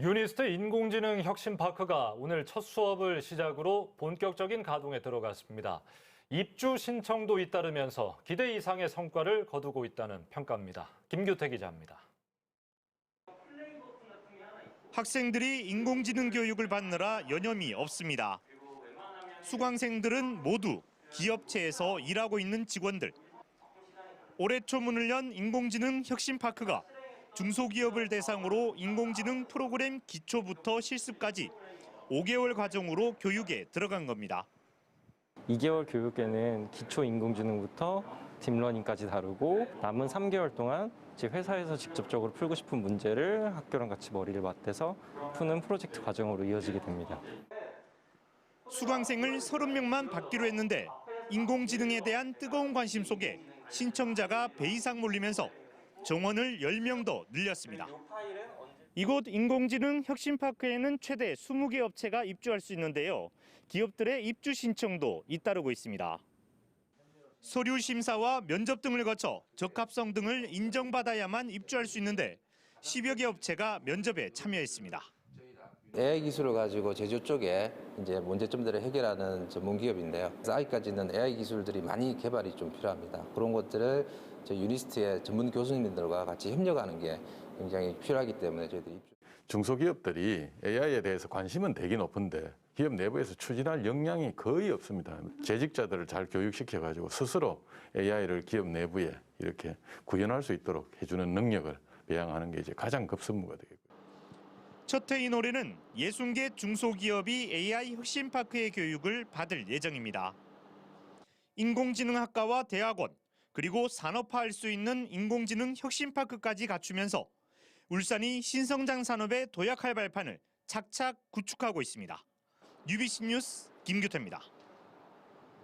유니스트 인공지능 혁신 파크가 오늘 첫 수업을 시작으로 본격적인 가동에 들어갔습니다. 입주 신청도 잇따르면서 기대 이상의 성과를 거두고 있다는 평가입니다. 김규태 기자입니다. 학생들이 인공지능 교육을 받느라 여념이 없습니다. 수강생들은 모두 기업체에서 일하고 있는 직원들. 올해 초 문을 연 인공지능 혁신파크가 중소기업을 대상으로 인공지능 프로그램 기초부터 실습까지 5개월 과정으로 교육에 들어간 겁니다. 2개월 교육에는 기초 인공지능부터 딥러닝까지 다루고 남은 3개월 동안 이제 회사에서 직접적으로 풀고 싶은 문제를 학교랑 같이 머리를 맞대서 푸는 프로젝트 과정으로 이어지게 됩니다. 수강생을 30명만 받기로 했는데 인공지능에 대한 뜨거운 관심 속에 신청자가 배 이상 몰리면서 정원을 10명 더 늘렸습니다. 이곳 인공지능 혁신파크에는 최대 20개 업체가 입주할 수 있는데요. 기업들의 입주 신청도 잇따르고 있습니다. 서류 심사와 면접 등을 거쳐 적합성 등을 인정받아야만 입주할 수 있는데 10여 개 업체가 면접에 참여했습니다. AI 기술을 가지고 제조 쪽에 이제 문제점들을 해결하는 전문 기업인데요. 아직까지는 AI 기술들이 많이 개발이 좀 필요합니다. 그런 것들을 저희 유니스트의 전문 교수님들과 같이 협력하는 게 굉장히 필요하기 때문에 저희들이. 중소기업들이 AI에 대해서 관심은 되게 높은데 기업 내부에서 추진할 역량이 거의 없습니다. 재직자들을 잘 교육시켜 가지고 스스로 AI를 기업 내부에 이렇게 구현할 수 있도록 해주는 능력을 배양하는 게 이제 가장 급선무가 되겠고요. 첫 해인 올해는 60개 중소기업이 AI 혁신파크의 교육을 받을 예정입니다. 인공지능학과와 대학원, 그리고 산업화할 수 있는 인공지능 혁신파크까지 갖추면서 울산이 신성장 산업에 도약할 발판을 착착 구축하고 있습니다. UBC 뉴스 김규태입니다.